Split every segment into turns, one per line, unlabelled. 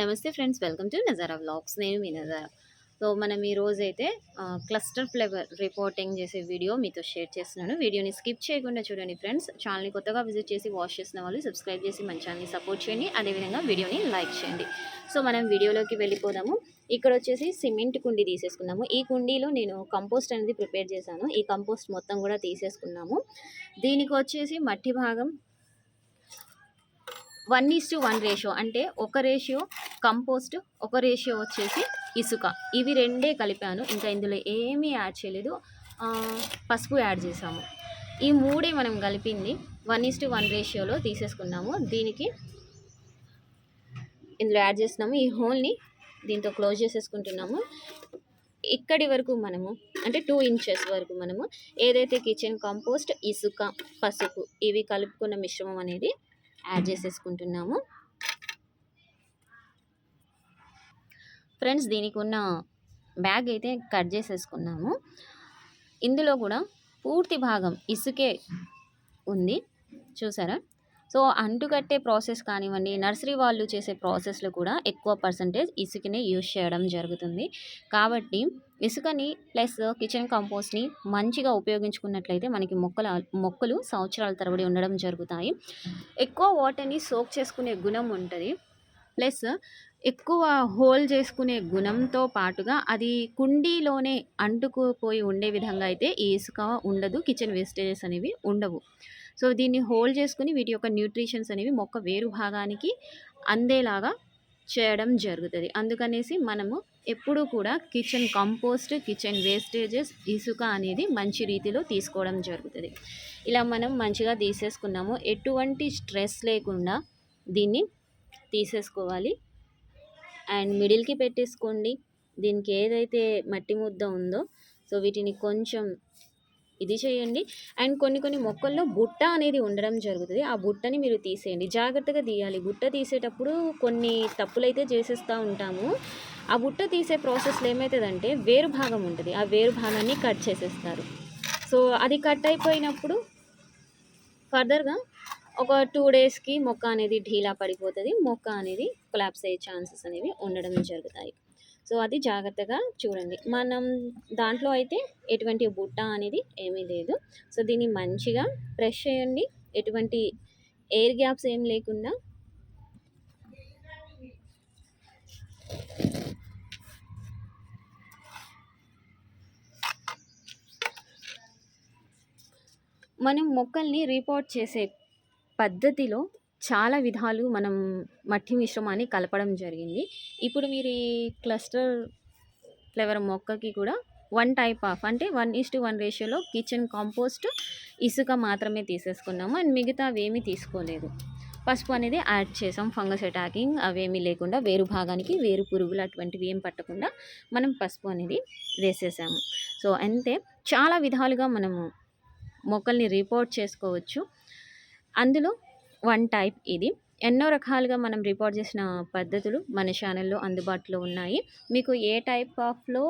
నమస్తే friends welcome to Nazara vlogs. నేను మీ నజారా. సో మనం ఈ అయితే క్లస్టర్ ఫ్లేవర్ రిపోర్టింగ్ చేసే వీడియో మీతో షేర్ చేస్తున్నాను. వీడియోని స్కిప్ చేయకుండా చూడండి ఫ్రెండ్స్. ఛానల్ని కొత్తగా విజిట్ చేసి వాచ్ చేసిన వాళ్ళు సబ్స్క్రైబ్ చేసి మన ఛానల్ని సపోర్ట్ చేయండి. అదేవిధంగా వీడియోని లైక్ చేయండి. సో మనం వీడియోలోకి వెళ్ళిపోదాము. ఇక్కడ వచ్చేసి సిమెంట్ కుండీ తీసేసుకున్నాము. ఈ కుండీలో నేను కంపోస్ట్ అనేది ప్రిపేర్ చేశాను. ఈ కంపోస్ట్ మొత్తం కూడా తీసేసుకున్నాము. దీనికి వచ్చేసి మట్టి భాగం one is to one ratio అంటే ఒక రేషియో కంపోస్ట్ ఒక రేషియో వచ్చేసి ఇసుక. ఇవి రెండే కలిపాను. ఇంకా ఇందులో ఏమీ యాడ్ చేయలేదు. పసుపు యాడ్ చేసాము ఈ మూడే మనం కలిపింది. వన్ ఈస్ టు వన్ రేషియోలో తీసేసుకున్నాము. దీనికి ఇందులో యాడ్ చేస్తున్నాము. ఈ హోల్ని దీంతో క్లోజ్ చేసేసుకుంటున్నాము. ఇక్కడి వరకు మనము అంటే టూ ఇంచెస్ వరకు మనము ఏదైతే కిచెన్ కంపోస్ట్ ఇసుక పసుపు ఇవి కలుపుకున్న మిశ్రమం అనేది యాడ్ చేసేసుకుంటున్నాము. ఫ్రెండ్స్ దీనికి ఉన్న బ్యాగ్ అయితే కట్ చేసేసుకున్నాము. ఇందులో కూడా పూర్తి భాగం ఇసుకే ఉంది. చూసారా? సో అంటుకట్టే ప్రాసెస్ కానివ్వండి నర్సరీ వాళ్ళు చేసే ప్రాసెస్లో కూడా ఎక్కువ పర్సంటేజ్ ఇసుకనే యూజ్ చేయడం జరుగుతుంది. కాబట్టి ఇసుకని ప్లస్ కిచెన్ కంపోస్ట్ని మంచిగా ఉపయోగించుకున్నట్లయితే మనకి మొక్కల మొక్కలు సంవత్సరాల తరబడి ఉండడం జరుగుతాయి. ఎక్కువ వాటర్ని సోక్ చేసుకునే గుణం ఉంటుంది. ప్లస్ ఎక్కువ హోల్ చేసుకునే గుణంతో పాటుగా అది కుండీలోనే అంటుకుపోయి ఉండే విధంగా అయితే ఈ ఇసుక ఉండదు కిచెన్ వేస్టేజెస్ అనేవి ఉండవు. సో దీన్ని హోల్డ్ చేసుకుని వీటి యొక్క న్యూట్రిషన్స్ అనేవి మొక్క వేరు భాగానికి అందేలాగా చేయడం జరుగుతుంది. అందుకనేసి మనము ఎప్పుడూ కూడా కిచెన్ కంపోస్ట్ కిచెన్ వేస్టేజెస్ ఇసుక అనేది మంచి రీతిలో తీసుకోవడం జరుగుతుంది. ఇలా మనం మంచిగా తీసేసుకున్నాము. ఎటువంటి స్ట్రెస్ లేకుండా దీన్ని తీసేసుకోవాలి. అండ్ మిడిల్కి పెట్టేసుకోండి. దీనికి ఏదైతే మట్టి ముద్ద ఉందో సో వీటిని కొంచెం ఇది చేయండి. అండ్ కొన్ని కొన్ని మొక్కల్లో బుట్ట అనేది ఉండడం జరుగుతుంది. ఆ బుట్టని మీరు తీసేయండి. జాగ్రత్తగా తీయాలి. బుట్ట తీసేటప్పుడు కొన్ని తప్పులైతే చేసేస్తూ ఉంటాము. ఆ బుట్ట తీసే ప్రాసెస్లో ఏమవుతుందంటే వేరు భాగం ఉంటుంది. ఆ వేరు భాగాన్ని కట్ చేసేస్తారు. సో అది కట్ అయిపోయినప్పుడు ఫర్దర్గా ఒక టూ డేస్కి మొక్క అనేది ఢీలా పడిపోతుంది. మొక్క అనేది కొలాప్స్ అయ్యే ఛాన్సెస్ అనేవి ఉండడం జరుగుతాయి. సో అది జాగ్రత్తగా చూడండి. మనం దాంట్లో అయితే ఎటువంటి బుట్ట అనేది ఏమీ లేదు. సో దీన్ని మంచిగా ప్రెష్ చేయండి. ఎటువంటి ఎయిర్ గ్యాప్స్ ఏం లేకుండా మనం మొక్కల్ని రిపోర్ట్ చేసే పద్ధతిలో చాలా విధాలు మనం మట్టి మిశ్రమాన్ని కలపడం జరిగింది. ఇప్పుడు మీరు ఈ క్లస్టర్ ఫ్లేవర్ మొక్కకి కూడా వన్ టైప్ ఆఫ్ అంటే వన్ ఈస్ టు వన్ రేషియోలో కిచెన్ కాంపోస్ట్ ఇసుక మాత్రమే తీసేసుకున్నాము. అండ్ మిగతా అవేమీ తీసుకోలేదు. పసుపు అనేది యాడ్ చేసాం. ఫంగస్ అటాకింగ్ అవేమీ లేకుండా వేరు భాగానికి వేరు పురుగులు అటువంటివి ఏం పట్టకుండా మనం పసుపు అనేది వేసేసాము. సో అంతే. చాలా విధాలుగా మనము మొక్కల్ని రిపోర్ట్ చేసుకోవచ్చు. అందులో వన్ టైప్ ఇది. ఎన్నో రకాలుగా మనం రిపోర్ట్ చేసిన పద్ధతులు మన ఛానల్లో అందుబాటులో ఉన్నాయి. మీకు ఏ టైప్ ఆఫ్లో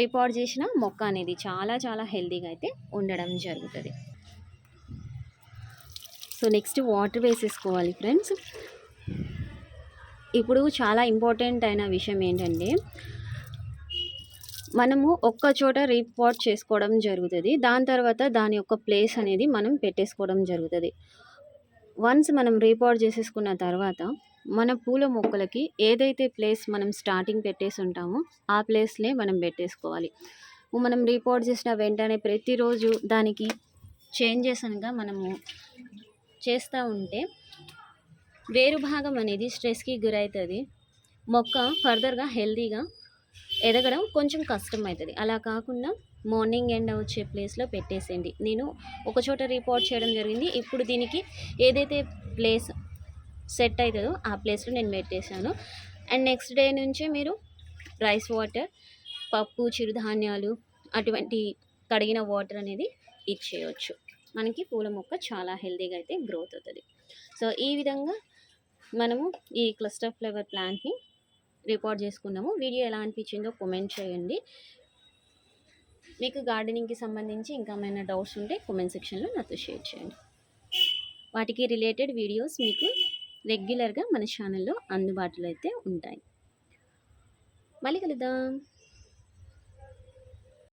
రిపోర్ట్ చేసిన మొక్క అనేది చాలా చాలా హెల్తీగా అయితే ఉండడం జరుగుతుంది. సో నెక్స్ట్ వాటర్ వేసేసుకోవాలి ఫ్రెండ్స్ ఇప్పుడు చాలా ఇంపార్టెంట్ అయిన విషయం ఏంటంటే మనము ఒక్క చోట రిపోర్ట్ చేసుకోవడం జరుగుతుంది. దాని తర్వాత దాని యొక్క ప్లేస్ అనేది మనం పెట్టేసుకోవడం జరుగుతుంది. వన్స్ మనం రిపోర్ట్ చేసేసుకున్న తర్వాత మన పూల మొక్కలకి ఏదైతే ప్లేస్ మనం స్టార్టింగ్ పెట్టేసి ఉంటామో ఆ ప్లేస్లే మనం పెట్టేసుకోవాలి. మనం రిపోర్ట్ చేసిన వెంటనే ప్రతిరోజు దానికి చేంజెస్ అనగా మనము చేస్తూ ఉంటే వేరు భాగం అనేది స్ట్రెస్కి గురవుతుంది. మొక్క ఫర్దర్గా హెల్తీగా ఎదగడం కొంచెం కష్టం అవుతుంది అలా కాకుండా మార్నింగ్ ఎండ్ వచ్చే ప్లేస్లో పెట్టేసేయండి. నేను ఒక చోట రిపోర్ట్ చేయడం జరిగింది. ఇప్పుడు దీనికి ఏదైతే ప్లేస్ సెట్ అవుతుందో ఆ ప్లేస్లో నేను పెట్టేశాను. అండ్ నెక్స్ట్ డే నుంచే మీరు రైస్ వాటర్ పప్పు చిరుధాన్యాలు అటువంటి కడిగిన వాటర్ అనేది ఇచ్చేయచ్చు. మనకి పూల మొక్క చాలా హెల్తీగా అయితే గ్రోత్ అవుతుంది. సో ఈ విధంగా మనము ఈ క్లస్టర్ ఫ్లేవర్ ప్లాంట్ని రికార్డ్ చేసుకున్నాము వీడియో ఎలా అనిపించిందో కామెంట్ చేయండి. మీకు గార్డెనింగ్కి సంబంధించి ఇంకా ఏమైనా డౌట్స్ ఉంటే కామెంట్ సెక్షన్లో నాతో షేర్ చేయండి. వాటికి రిలేటెడ్ వీడియోస్ మీకు రెగ్యులర్గా మన ఛానల్లో అందుబాటులో అయితే ఉంటాయి. మళ్ళీ కలుద్దాం.